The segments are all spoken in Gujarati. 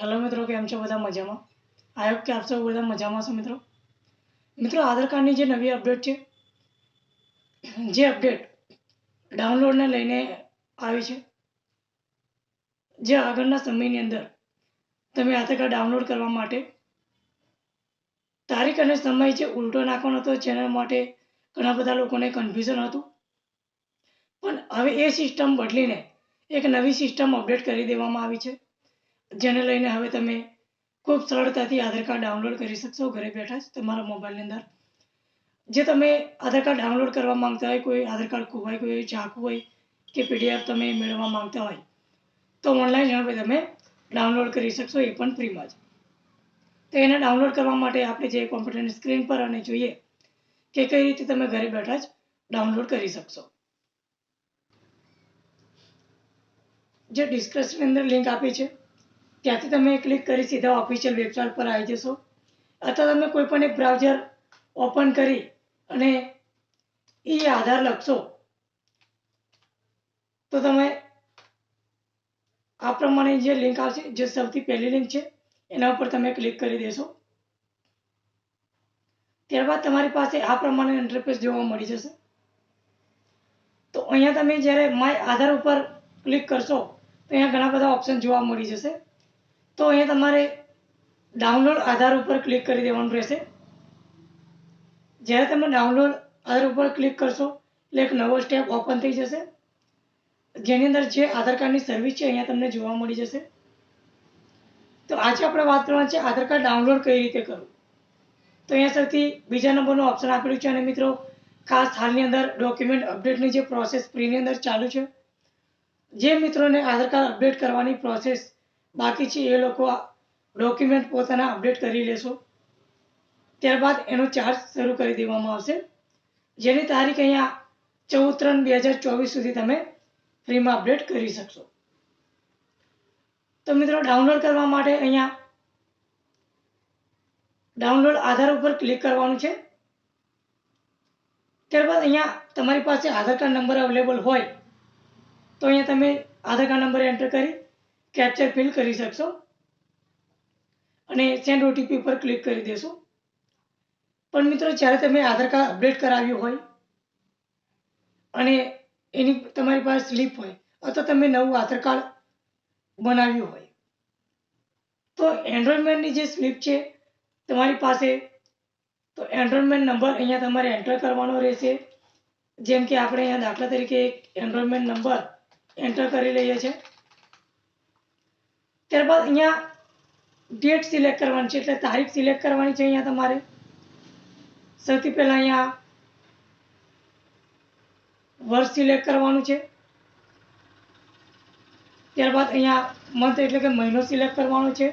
મિત્રો, કેમ છો બધા મજામાં? આઈ કે આપ સૌ બધા મજામાં છો મિત્રો. મિત્રો આધાર કાર્ડની જે નવી અપડેટ છે, જે અપડેટ ડાઉનલોડને લઈને આવી છે, જે આગળના સમયની અંદર તમે આધાર કાર્ડ ડાઉનલોડ કરવા માટે તારીખ અને સમય જે ઉલટો નાખવાનો હતો, જેના માટે ઘણા બધા લોકોને કન્ફ્યુઝન હતું. પણ હવે એ સિસ્ટમ બદલીને એક નવી સિસ્ટમ અપડેટ કરી દેવામાં આવી છે. જેને લઈને હવે તમે ખૂબ સરળતાથી આધાર કાર્ડ ડાઉનલોડ કરી શકશો ઘરે બેઠા જ તમારા મોબાઈલની અંદર. જે તમે આધાર કાર્ડ ડાઉનલોડ કરવા માંગતા હોય, કોઈ આધાર કાર્ડ ખોવાય કોઈ ઝાંખું હોય કે પીડીએફ તમે મેળવવા માંગતા હોય, તો ઓનલાઈન હવે તમે ડાઉનલોડ કરી શકશો એ પણ ફ્રીમાં જ. તો એને ડાઉનલોડ કરવા માટે આપણે જે કોમ્પ્યુટરની સ્ક્રીન પર અને જોઈએ કે કઈ રીતે તમે ઘરે બેઠા જ ડાઉનલોડ કરી શકશો. જે ડિસ્ક્રિપ્શનની અંદર લિંક આપી છે ત્યાંથી તમે ક્લિક કરી સીધા ઓફિશિયલ વેબસાઇટ પર આવી જશો. અથવા તમે કોઈ પણ એક બ્રાઉઝર ઓપન કરી અને એ આધાર લખશો, તો તમે આ પ્રમાણે જે લિંક આવશે, જે સૌથી પહેલી લિંક છે, એના ઉપર તમે ક્લિક કરી દેશો. ત્યારબાદ તમારી પાસે આ પ્રમાણે ઇન્ટરફેસ જોવા મળી જશે. તો અહીંયા તમે જ્યારે માય આધાર ઉપર ક્લિક કરશો, તો અહીંયા ઘણા બધા ઓપ્શન જોવા મળી જશે. તો અહીંયા તમારે ડાઉનલોડ આધાર ઉપર ક્લિક કરી દેવાનું રહેશે. જ્યારે તમે ડાઉનલોડ આધાર ઉપર ક્લિક કરશો, એટલે એક નવો સ્ટેપ ઓપન થઈ જશે. જેની અંદર જે આધાર કાર્ડની સર્વિસ છે, અહીંયા તમને જોવા મળી જશે. તો આજે આપણે વાત કરવાની છે આધાર કાર્ડ ડાઉનલોડ કઈ રીતે કરવું? તો અહીંયા સૌથી બીજા નંબરનું ઓપ્શન આપેલું છે અને મિત્રો, ખાસ હાલની અંદર ડોક્યુમેન્ટ અપડેટની જે પ્રોસેસ ફ્રીની અંદર ચાલુ છે. જે મિત્રોને આધાર કાર્ડ અપડેટ કરવાની પ્રોસેસ બાકી છે એ લોકો ડોક્યુમેન્ટ પોતાના અપડેટ કરી લેશો. ત્યારબાદ એનો ચાર્જ શરૂ કરી દેવામાં આવશે. જેની તારીખ અહીંયા ચૌદ ત્રણ બે હજાર ચોવીસ સુધી તમે ફ્રીમાં અપડેટ કરી શકશો. તો મિત્રો ડાઉનલોડ કરવા માટે અહીંયા ડાઉનલોડ આધાર ઉપર ક્લિક કરવાનું છે. ત્યારબાદ અહીંયા તમારી પાસે આધાર કાર્ડ નંબર અવેલેબલ હોય, તો અહીંયા તમે આધાર કાર્ડ નંબર એન્ટર કરી કેપ્ચર ફિલ કરી શકશો. અને સેન્ડ ઓટીપી પર ક્લિક કરી દેશો. પણ મિત્રો, જ્યારે તમે આધાર કાર્ડ અપડેટ કરાવ્યું હોય અને એની તમારી પાસે સ્લીપ હોય, અથવા તમે નવું આધાર કાર્ડ બનાવ્યું હોય, તો એનરોલમેન્ટની જે સ્લીપ છે, તમારી પાસે, તો એનરોલમેન્ટ નંબર અહીંયા તમારે એન્ટર કરવાનો રહેશે. જેમ કે આપણે અહીંયા દાખલા તરીકે એક એનરોલમેન્ટ નંબર એન્ટર કરી લઈએ છીએ. ત્યારબાદ અહીંયા ડેટ સિલેક્ટ કરવાની છે, એટલે તારીખ સિલેક્ટ કરવાની છે અહીંયા તમારે. સૌથી પહેલાં અહીંયા વર્ષ સિલેક્ટ કરવાનું છે. ત્યારબાદ અહીંયા મંથ એટલે કે મહિનો સિલેક્ટ કરવાનો છે.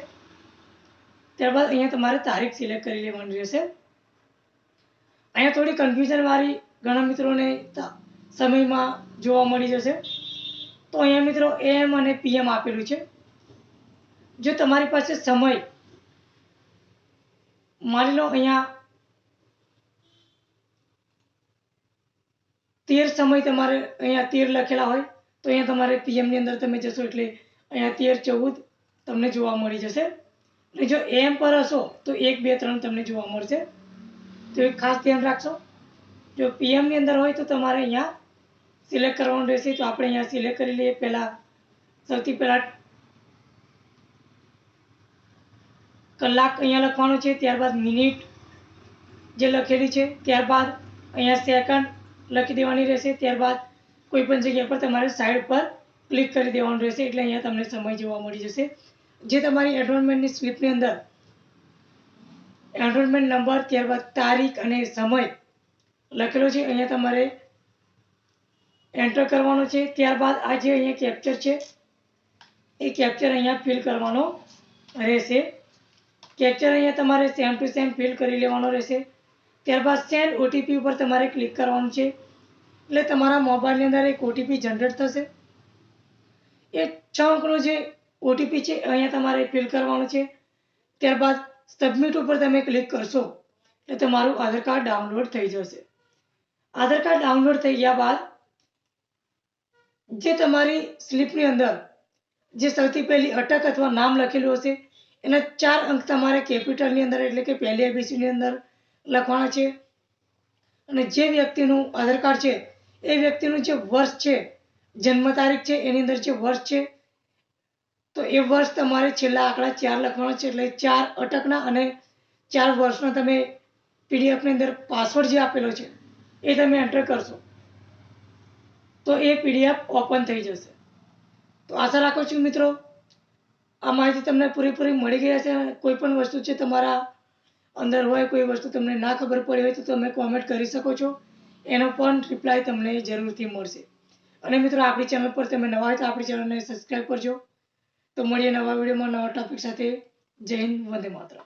ત્યારબાદ અહીંયા તમારે તારીખ સિલેક્ટ કરી લેવાની રહેશે. અહીંયા થોડી કન્ફ્યુઝનવાળી ઘણા મિત્રોને સમયમાં જોવા મળી જશે. તો અહીંયા મિત્રો એમ અને પીએમ આપેલું છે. જો તમારી પાસે સમય માની લો અહીંયા તેર સમય તમારે અહીંયા તેર લખેલા હોય, તો અહીંયા તમારે પીએમની અંદર તમે જશો એટલે અહીંયા તેર ચૌદ તમને જોવા મળી જશે. અને જો એમ પર હશો, તો એક, બે, ત્રણ તમને જોવા મળશે. તો એ ખાસ ધ્યાન રાખશો. જો પીએમની અંદર હોય તો તમારે અહીંયા સિલેક્ટ કરવાનું રહેશે. તો આપણે અહીંયા સિલેક્ટ કરી લઈએ. પહેલાં, સૌથી પહેલાં કલાક અહીંયા લખવાનું છે, ત્યારબાદ મિનિટ જે લખેલી છે, ત્યારબાદ અહીંયા સેકન્ડ લખી દેવાની રહેશે, ત્યારબાદ કોઈ પણ જગ્યા પર તમારે સાઈડ પર ક્લિક કરી દેવાનું રહેશે, એટલે અહીંયા તમને સમય જોવા મળી જશે. જે તમારી એનરોલમેન્ટની સ્લીપની અંદર એનરોલમેન્ટ નંબર, ત્યારબાદ તારીખ અને સમય લખેલો છે, અહીંયા તમારે એન્ટર કરવાનો છે, ત્યારબાદ આ જે અહીંયા કેપ્ચર છે, એ કેપ્ચર અહીંયા ફિલ કરવાનો રહેશે. કેપ્ચર અહીંયા તમારે સેમ ટુ સેમ ફિલ કરી લેવાનો રહેશે. ત્યારબાદ સેન્ડ ઓટીપી ઉપર તમારે ક્લિક કરવાનું છે. એટલે તમારા મોબાઈલની અંદર એક ઓટીપી જનરેટ થશે. એ છ અંકનો જે ઓટીપી છે અહીંયા તમારે ફિલ કરવાનું છે. ત્યારબાદ સબમિટ ઉપર તમે ક્લિક કરશો, એટલે તમારું આધાર કાર્ડ ડાઉનલોડ થઈ જશે. આધાર કાર્ડ ડાઉનલોડ થઈ ગયા બાદ, જે તમારી સ્લીપની અંદર, જે સૌથી પહેલી અટક અથવા નામ લખેલું હશે એના ચાર અંક તમારે કેપિટલની અંદર એટલે કે પહેલી એબીસીની અંદર લખવાના છે. અને જે વ્યક્તિનું આધાર કાર્ડ છે, એ વ્યક્તિનું જે વર્ષ છે, જન્મ તારીખ છે, એની અંદર જે વર્ષ છે, તો એ વર્ષ તમારે છેલ્લા આંકડા ચાર લખવાના છે, એટલે ચાર અટકના અને ચાર વર્ષનો તમે પીડીએફની અંદર પાસવર્ડ જે આપેલો છે, એ તમે એન્ટર કરશો. તો એ પીડીએફ ઓપન થઈ જશે. તો આશા રાખું છું મિત્રો આ માહિતી તમને પૂરેપૂરી મળી ગઈ હશે કોઈ પણ વસ્તુ છે તમારા અંદર હોય, કોઈ વસ્તુ તમને ના ખબર પડી હોય તો તમે કોમેન્ટ કરી શકો છો. એનો પણ રિપ્લાય તમને જરૂરથી મળશે. અને મિત્રો, આપણી ચેનલ પર તમે નવા હોય તો આપણી ચેનલને સબસ્ક્રાઈબ કરજો. તો મળીએ નવા વિડીયોમાં નવા ટોપિક સાથે. જય હિન્દ, વંદે માતરમ.